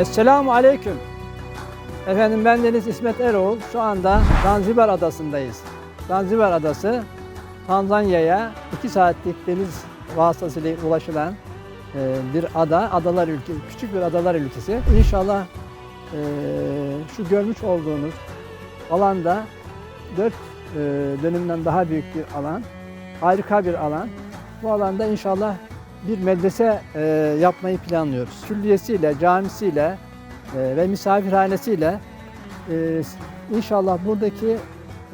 Esselamu Aleyküm. Efendim ben Deniz İsmet Eroğlu. Şu anda Zanzibar Adası'ndayız. Zanzibar Adası Tanzanya'ya 2 saatlik deniz vasıtasıyla ulaşılan e, bir ada, adalar ülkesi, küçük bir adalar ülkesi. İnşallah e, şu görmüş olduğunuz alanda 4 dönümden daha büyük bir alan, harika bir alan. Bu alanda inşallah bir medrese e, yapmayı planlıyoruz. Külliyesiyle, camisiyle e, ve misafirhanesiyle e, inşallah buradaki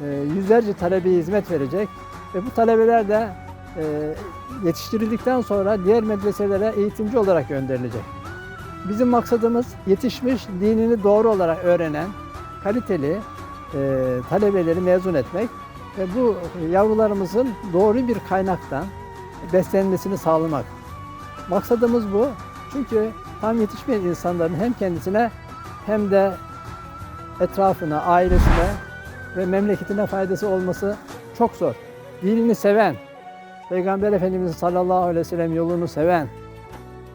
e, yüzlerce talebeye hizmet verecek ve bu talebeler de e, yetiştirildikten sonra diğer medreselere eğitimci olarak gönderilecek. Bizim maksadımız yetişmiş, dinini doğru olarak öğrenen, kaliteli e, talebeleri mezun etmek ve bu yavrularımızın doğru bir kaynaktan beslenmesini sağlamak. Maksadımız bu. Çünkü tam yetişmeyen insanların hem kendisine hem de etrafına, ailesine ve memleketine faydası olması çok zor. Dinini seven, Peygamber Efendimiz sallallahu aleyhi ve sellem yolunu seven,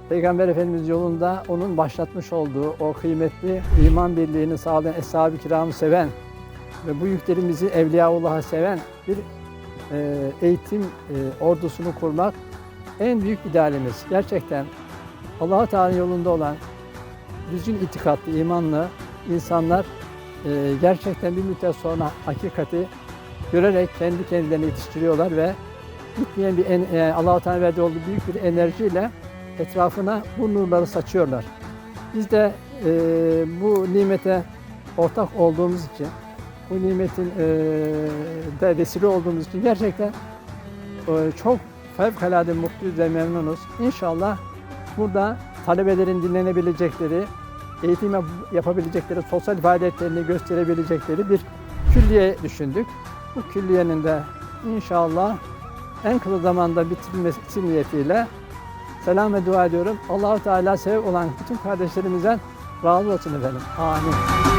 Peygamber Efendimiz yolunda onun başlatmış olduğu o kıymetli iman birliğini sağlayan Eshab-ı Kiram'ı seven ve bu yüklerimizi Evliyaullah'a seven bir e, eğitim e, ordusunu kurmak en büyük idealimiz. Gerçekten Allah-u Teala yolunda olan düzgün itikatlı, imanlı insanlar e, gerçekten bir müddet sonra hakikati görerek kendi kendilerini yetiştiriyorlar ve bitmeyen bir en, e, Allah-u Teala verdiği olduğu büyük bir enerjiyle etrafına bu nurları saçıyorlar. Biz de e, bu nimete ortak olduğumuz için, bu nimetin e, de vesile olduğumuz için gerçekten e, çok fevkalade mutluyuz ve memnunuz. İnşallah burada talebelerin dinlenebilecekleri, eğitim yap- yapabilecekleri, sosyal faaliyetlerini gösterebilecekleri bir külliye düşündük. Bu külliyenin de inşallah en kısa zamanda bitirilmesi niyetiyle selam ve dua ediyorum. Allahu Teala sebep olan bütün kardeşlerimizden razı olsun efendim. Amin.